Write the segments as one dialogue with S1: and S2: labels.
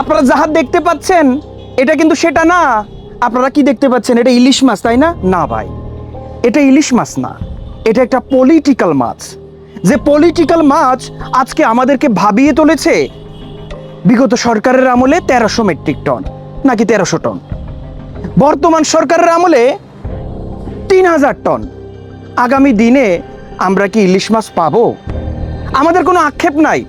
S1: আপনারা যাহা দেখতে পাচ্ছেন, এটা কিন্তু সেটা না। আপনারা কি দেখতে পাচ্ছেন? এটা ইলিশ মাছ, তাই না? না ভাই, এটা ইলিশ মাছ না। এটা একটা পলিটিক্যাল মাছ। যে পলিটিক্যাল মাছ আজকে আমাদেরকে ভাবিয়ে তুলেছে, বিগত সরকারের আমলে তেরোশো মেট্রিক টন নাকি তেরোশো টন বর্তমান সরকারের আমলে তিন হাজার টন আগামী দিনে আমরা কি ইলিশ মাছ পাবো? আমাদের কোনো আক্ষেপ নাই।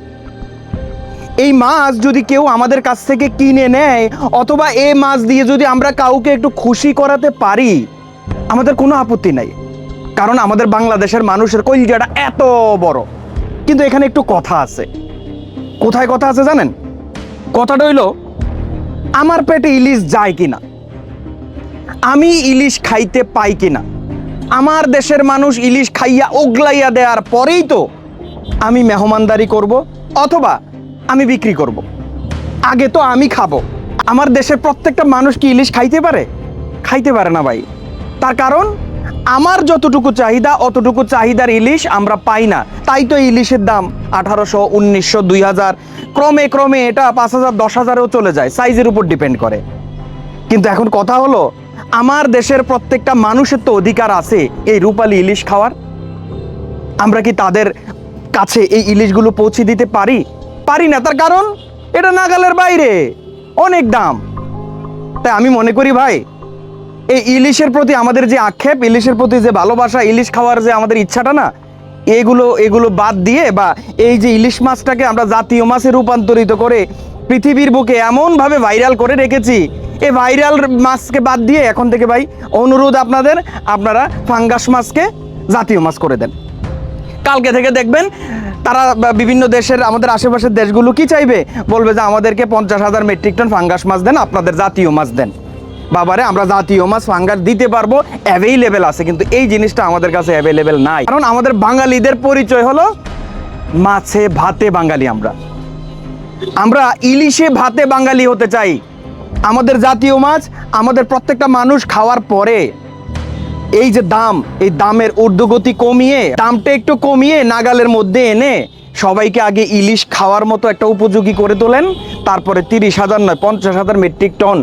S1: এই মাছ যদি কেউ আমাদের কাছ থেকে কিনে নেয়, অথবা এই মাছ দিয়ে যদি আমরা কাউকে একটু খুশি করাতে পারি, আমাদের কোনো আপত্তি নাই। কারণ আমাদের বাংলাদেশের মানুষের কলিজাটা এত বড়। কিন্তু এখানে একটু কথা আছে। কোথায় কথা আছে জানেন? কথাটা হইল, আমার পেটে ইলিশ যায় কিনা? আমি ইলিশ খাইতে পাই কিনা? আমার দেশের মানুষ ইলিশ খাইয়া ওগলাইয়া দেওয়ার পরেই তো আমি মেহমানদারি করব, অথবা আমি বিক্রি করব। আগে তো আমি খাব। আমার দেশের প্রত্যেকটা মানুষ কি ইলিশ খাইতে পারে? খাইতে পারে না ভাই। তার কারণ, আমার যতটুকু চাহিদা, অতটুকু চাহিদার ইলিশ আমরা পাই না। তাই তো ইলিশের দাম আঠারোশো, উনিশশো, দুই হাজার, ক্রমে ক্রমে এটা পাঁচ হাজার, দশ হাজারেও চলে যায়। সাইজের উপর ডিপেন্ড করে। কিন্তু এখন কথা হলো, আমার দেশের প্রত্যেকটা মানুষের তো অধিকার আছে এই রূপালী ইলিশ খাওয়ার। আমরা কি তাদের কাছে এই ইলিশগুলো পৌঁছে দিতে পারি? পারি না। তার কারণ এটা নাগালের বাইরে। অনেক দাম। তাই আমি মনে করি ভাই, এই ইলিশের প্রতি আমাদের যে আক্ষেপ, ইলিশের প্রতি যে ভালোবাসা, ইলিশ খাওয়ার যে আমাদের ইচ্ছাটা না, এগুলো এগুলো বাদ দিয়ে বা এই যে ইলিশ মাছটাকে আমরা জাতীয় মাছে রূপান্তরিত করে পৃথিবীর বুকে এমনভাবে ভাইরাল করে রেখেছি, এ ভাইরাল মাছকে বাদ দিয়ে এখন থেকে ভাই অনুরোধ আপনাদের, আপনারা ফাঙ্গাস মাছকে জাতীয় মাছ করে দেন। কালকে থেকে দেখবেন তারা বিভিন্ন দেশের আমাদের আশেপাশের দেশগুলো কি চাইবে? বলবে যে আমাদেরকে পঞ্চাশ হাজার মেট্রিক টন ফাঙ্গাস মাছ দেন, আপনাদের জাতীয় মাছ দেন। বাবারে, আমরা জাতীয় মাছ ফাঙ্গাস দিতে পারব অ্যাভেইলেবেল আছে, কিন্তু এই জিনিসটা আমাদের কাছে অ্যাভেইলেবেল নাই। কারণ আমাদের বাঙালিদের পরিচয় হলো মাছে ভাতে বাঙালি আমরা। আমরা ইলিশে ভাতে বাঙালি হতে চাই। আমাদের জাতীয় মাছ, আমাদের প্রত্যেকটা মানুষ খাওয়ার পরে। এই যে দাম, এই দামের ঊর্ধ্বগতি কমিয়ে, দামটা একটু কমিয়ে নাগালের মধ্যে এনে সবাইকে আগে ইলিশ খাওয়ার মতো একটা উপযোগী করে তোলেন। তারপরে তিরিশ হাজার নয়, পঞ্চাশ হাজার মেট্রিক টন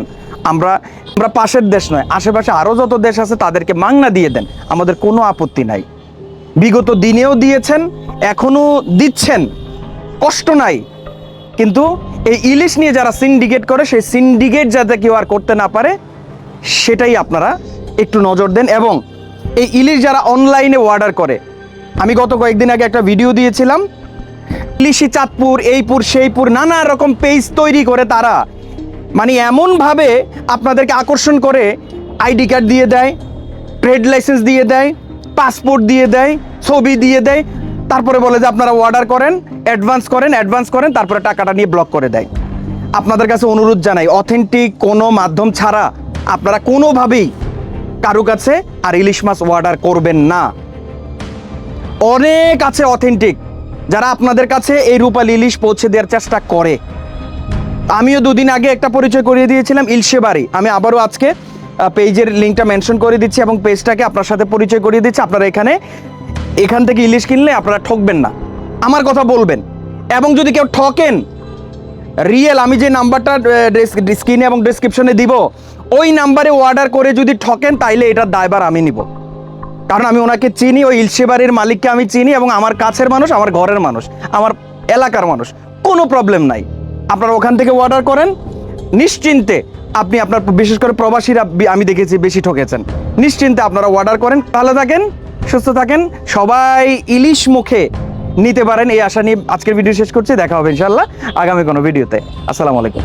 S1: আমরা আমরা পাশের দেশ নয়, আশেপাশে আরও যত দেশ আছে তাদেরকে মাংনা দিয়ে দেন। আমাদের কোনো আপত্তি নাই। বিগত দিনেও দিয়েছেন এখনও দিচ্ছেন। কষ্ট নাই। কিন্তু এই ইলিশ নিয়ে যারা সিন্ডিকেট করে, সেই সিন্ডিকেট যাতে কেউ আর করতে না পারে, সেটাই আপনারা একটু নজর দেন এবং এই ইলিশ যারা অনলাইনে অর্ডার করে, আমি গত কয়েকদিন আগে একটা ভিডিও দিয়েছিলাম, ইলিশি চাঁদপুর, এইপুর, সেইপুর, নানা রকম পেজ তৈরি করে তারা মানে এমনভাবে আপনাদেরকে আকর্ষণ করে আইডি কার্ড দিয়ে দেয় ট্রেড লাইসেন্স দিয়ে দেয় পাসপোর্ট দিয়ে দেয়, ছবি দিয়ে দেয়, তারপরে বলে যে আপনারা অর্ডার করেন অ্যাডভান্স করেন অ্যাডভান্স করেন, তারপরে টাকাটা নিয়ে ব্লক করে দেয়। আপনাদের কাছে অনুরোধ জানাই অথেন্টিক কোনো মাধ্যম ছাড়া আপনারা কোনোভাবেই কারও কাছে আর ইলিশ মাছ অর্ডার করবেন না। অনেক আছে অথেন্টিক যারা আপনাদের কাছে এই রূপাল ইলিশ পৌঁছে দেওয়ার চেষ্টা করে। আমিও দুদিন আগে একটা পরিচয় করিয়ে দিয়েছিলাম ইলশে বাড়ি আমি আবারও আজকে পেজের লিঙ্কটা মেনশন করে দিচ্ছি এবং পেজটাকে আপনার সাথে পরিচয় করিয়ে দিচ্ছি। আপনারা এখানে, এখান থেকে ইলিশ কিনলে আপনারা ঠকবেন না। আমার কথা বলবেন। এবং যদি কেউ ঠকেন রিয়েল আমি যে নাম্বারটা স্ক্রিনে এবং ডিসক্রিপশনে দিব ওই নাম্বারে অর্ডার করে যদি ঠকেন, তাইলে এটার দায়বার আমি নিব। কারণ আমি ওনাকে চিনি, ওই ইলশেবাড়ির মালিককে আমি চিনি এবং আমার কাছের মানুষ, আমার ঘরের মানুষ, আমার এলাকার মানুষ। কোনো প্রবলেম নাই। আপনারা ওখান থেকে অর্ডার করেন। নিশ্চিন্তে আপনি আপনার বিশেষ করে প্রবাসীরা আমি দেখেছি বেশি ঠকেছেন। নিশ্চিন্তে আপনারা অর্ডার করেন। ভালো থাকেন, সুস্থ থাকেন। সবাই ইলিশ মুখে নিতে পারেন। এই আশা নিয়ে আজকের ভিডিও শেষ করছি। দেখা হবে ইনশাল্লাহ আগামী কোনো ভিডিওতে আসসালামু আলাইকুম।